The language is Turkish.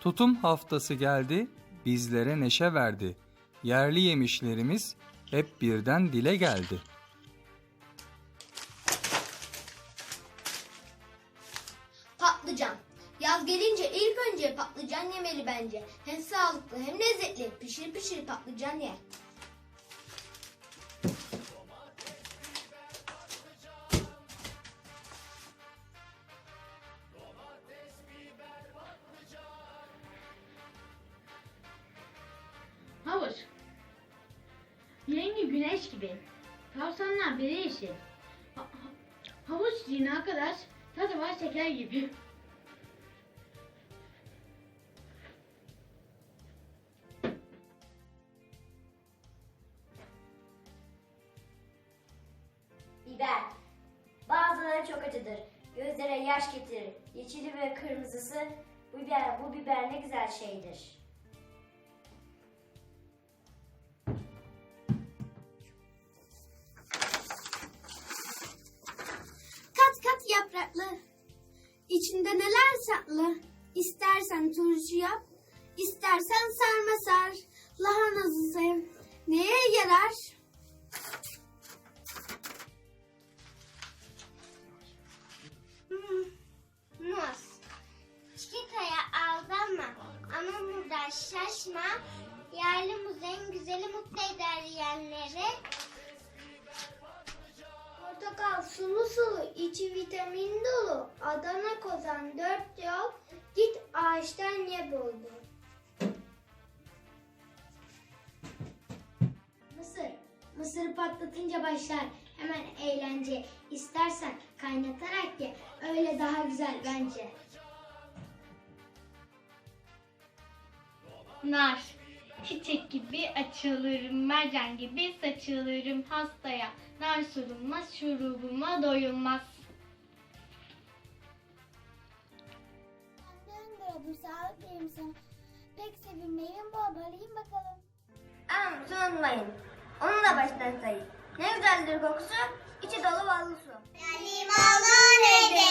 Tutum haftası geldi, bizlere neşe verdi. Yerli yemişlerimiz hep birden dile geldi. Patlıcan. Yaz gelince ilk önce patlıcan yemeli bence. Hem sağlıklı hem lezzetli. Pişir pişir patlıcan ye. Rengi güneş gibi. Tavşanlar biri yeşil. Ha- ha- havuç yiyin arkadaş. Tadı var şeker gibi. Biber. Bazıları çok acıdır. Gözlere yaş getirir. Yeşili ve kırmızısı. Biber, bu biber ne güzel şeydir. İçinde neler saklı. İstersen turşu yap. istersen sarma sar. Lahanası sev. Neye yarar? Muz. Çikitaya aldanma ama buradan şaşma. Yerli muz en güzeli mutlu eder yiyenleri. Sulu içi vitamin dolu. Adana kozan dört yol, git ağaçtan ye bol. Mısır. Mısırı patlatınca başlar hemen eğlence. İstersen kaynatarak ye. Öyle daha güzel bence. Nar. Çiçek gibi açılırım, mercan gibi saçılırım hastaya. Nar sorulmaz, şurubuma doyulmaz. Benden gördüm sağlık verim sana. Pek sevinmeyin bol bol yiyin bakalım. Ama unutmayın. Onu da baştan sayın. Ne güzeldir kokusu. içi dolu ballı su. Limonlu ne demek? Söyle